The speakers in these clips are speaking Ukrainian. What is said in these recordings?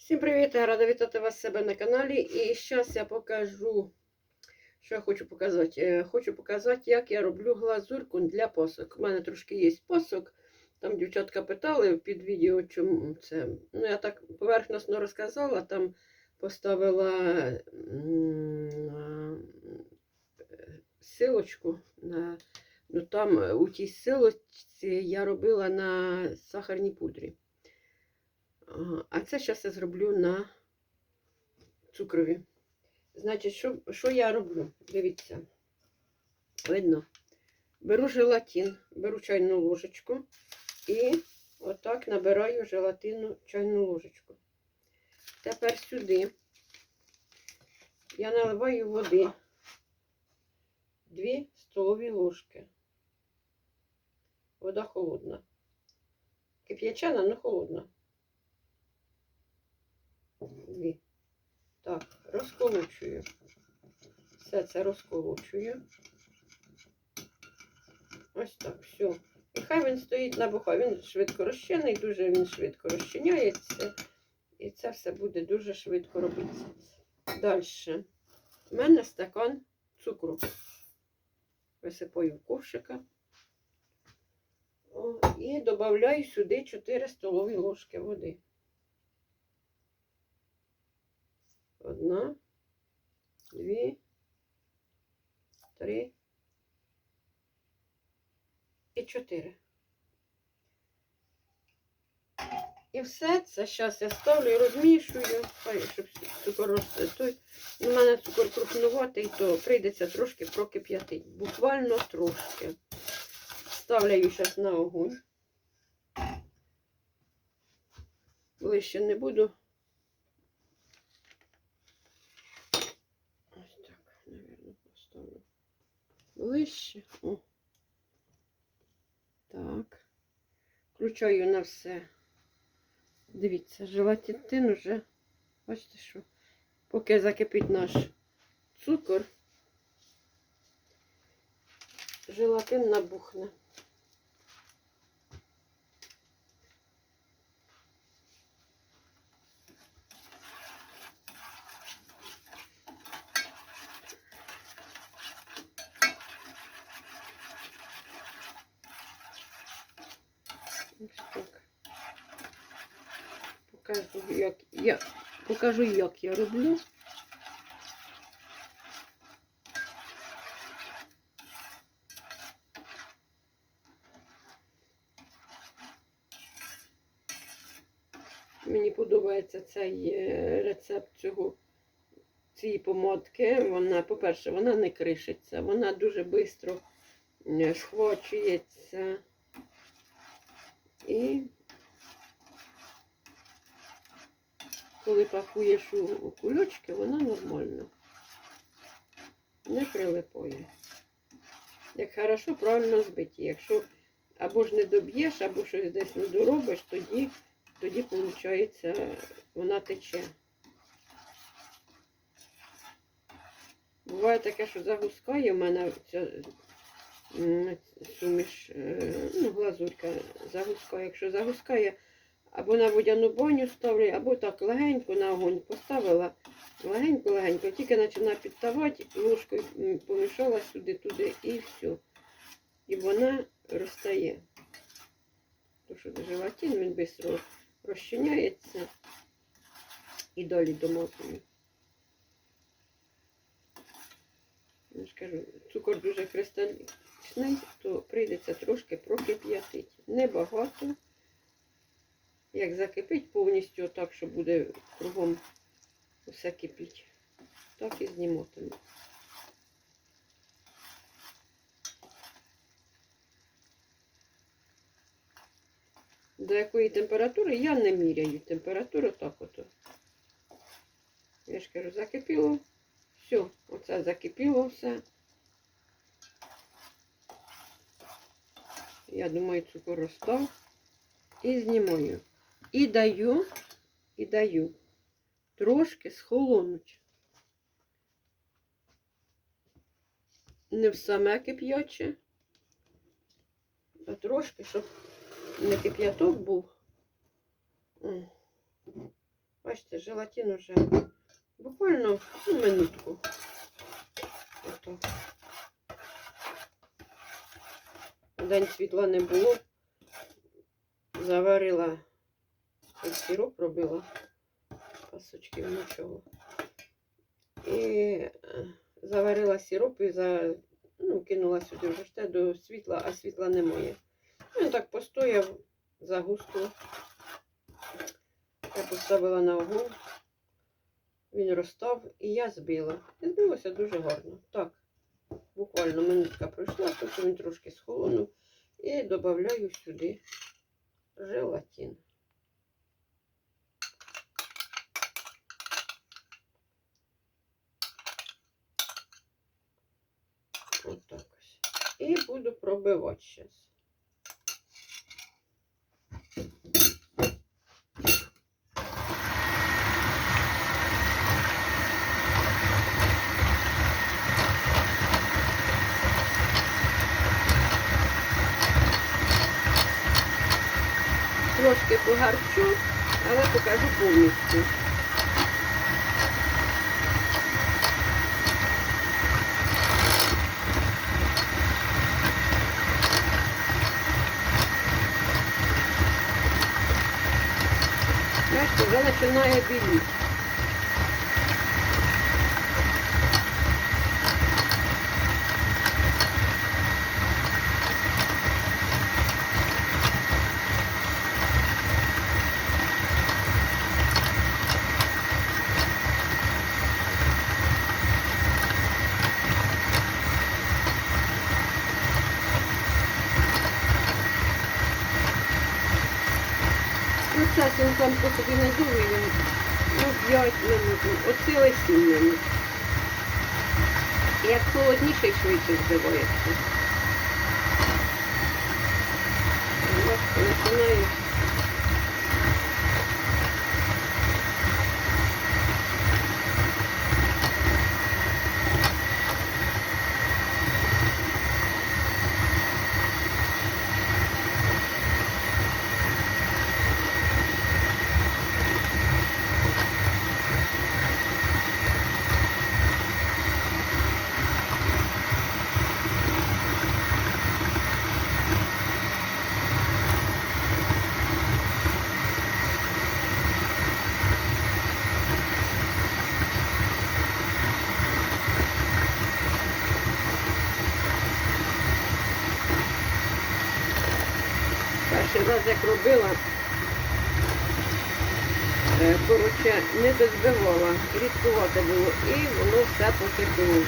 Всім привіт! Я рада вітати вас себе на каналі. І зараз я покажу, що я хочу показати. Е, Хочу показати, як я роблю глазурку для посок. У мене трошки є посок. Там дівчатка питали під відео, чому це. Ну, я так поверхносно розказала, там поставила силочку на. Ну, там у тій силочці я робила на сахарній пудрі. А це зараз я зроблю на цукрові. Значить, що, що я роблю? Дивіться. Видно. Беру желатин, беру чайну ложечку і отак набираю желатину чайну ложечку. Тепер сюди я наливаю води 2 столові ложки. Вода холодна. Кип'ячена, але холодна. Дві. Так, розколочую. Все це розколочую. Ось так, все. І хай він стоїть набухає. Він швидко розчинний, дуже він швидко розчиняється. І це все буде дуже швидко робитися. Далі. У мене стакан цукру. Висипаю в ковшика. І додаю сюди 4 столові ложки води. Одна, дві, три і чотири. І все це зараз я ставлю і розмішую, щоб цукор росте. У мене цукор крупнуватий, то прийдеться трошки прокип'ятити. Буквально трошки. Ставляю зараз на огонь. Ближче не буду. Ось так, наверное, поставлю ближче. О. Так. Включаю на все. Дивіться, желатин уже, бачите що, поки закипить наш цукор, желатин набухне. Ось так. Покажу, як я покажу, як я роблю. Мені подобається цей е, рецепт цього цієї помадки. Вона, по-перше, вона не кришиться, вона дуже швидко схвачується. І коли пакуєш у, кульочки, вона нормально. Не прилипає. Як хорошо, правильно збиті. Якщо або ж не доб'єш, або щось десь не доробиш, тоді, тоді виходить, вона тече. Буває таке, що загускає в мене ця суміш, е, ну, глазурька загускає. Якщо загускає, або на водяну баню ставлю, або так легенько на огонь поставила, легенько-легенько, тільки починає підтавати, ложкою помішала сюди-туди і все. І вона розтає. Тому що желатин він швидко розчиняється і далі домотую. Я ж цукор дуже кристалічний, то прийдеться трошки прокип'ятити. Небагато. Як закипить повністю так, що буде кругом усе кипіть, так і зніматиму. До якої температури я не міряю. Температуру так ото. Я ж кажу, закипіло. Все, оце закипіло все. Я думаю, цукор розстав. І знімаю. І даю, і даю трошки схолонуть. Не в саме кип'яче, а трошки, щоб не кип'яток був. Бачите, желатин уже буквально ну, минутку. Отак. День світла не було. Заварила ось сироп робила, пасочки вночого. І е, заварила сироп і за, ну, кинула сюди в те до світла, а світла немає. Він так постояв, загустло. Я поставила на огонь. Він розстав і я збила. І збилося дуже гарно. Так, буквально минутка пройшла, потім він трошки схолонув. І додаю сюди желатин. Отак ось. І буду пробивати зараз. Трошки погарчу, але покажу повністю. Бачите, вже починає біліти. Ну, час він сам по собі не дуже, він ну, 5 минут, оцілий 7. Як холодніше, швидше збивається. Бачите, Перший раз як робила, е, коротше, не дозбивала, рідкувати було, і воно все потекло.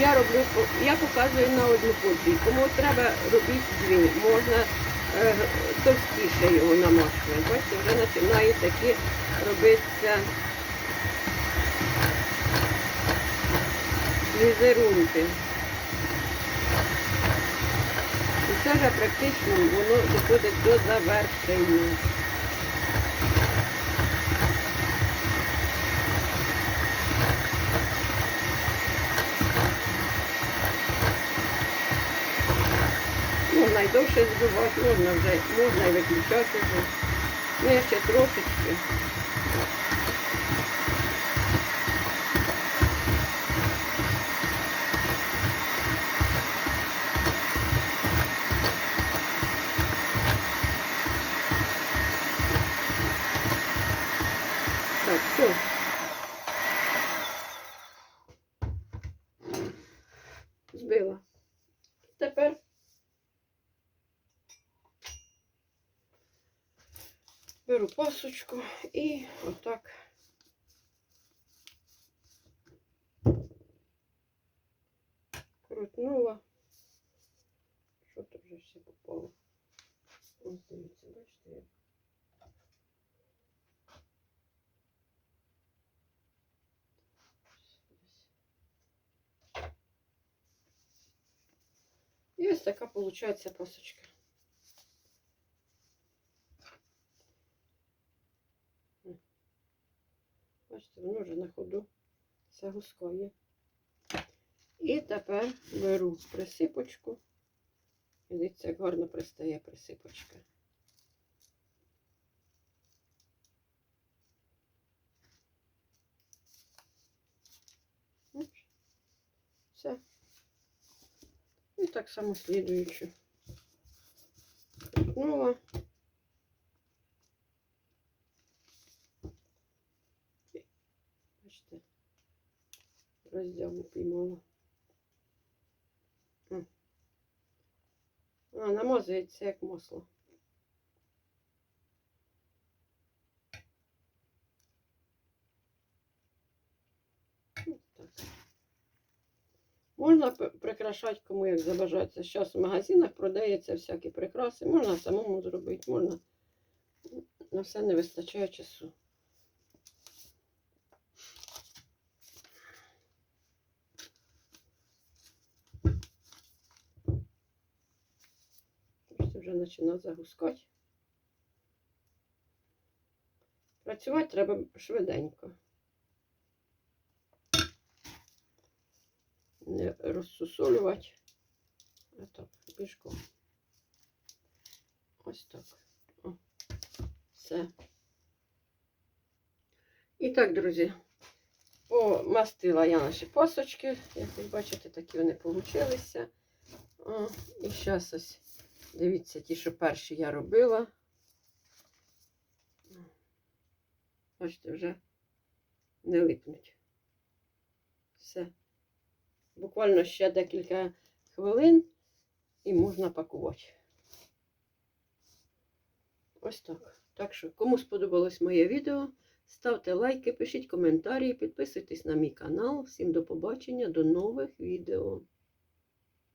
Я роблю, я показую на одну порцію. Кому треба робити дві, можна е, товстіше його намащувати. Бачите, вже починає такі робитися візерунки. І це вже практично воно доходить до завершення. Можна й довше збивати, можна вже, можна виключати. Ну, ще трошечки. Беру пасочку вот так. Крутнула. Что-то уже все попало? Ось дивіться, бачите, як. І пасочка. Воно вже на ходу все гускає. І тепер беру присипочку. Дивіться, як гарно пристає присипочка. Все. І так само слідуючу. Знову. Бачите, роздягу піймала. А, намазується як масло. Так. Можна п- прикрашати кому як забажається. Зараз в магазинах продається всякі прикраси. Можна самому зробити, можна. На все не вистачає часу. Бачите, вже починає загускати. Працювати треба швиденько. Не розсусолювати. Отак, пішком. Ось так. О, все. І так, друзі, помастила я наші пасочки. Як ви бачите, такі вони получилися. І зараз ось, дивіться, ті, що перші я робила. Бачите, вже не липнуть. Все. Буквально ще декілька хвилин і можна пакувати. Ось так. Так що, кому сподобалось моє відео, ставте лайки, пишіть коментарі, підписуйтесь на мій канал. Всім до побачення, до нових відео.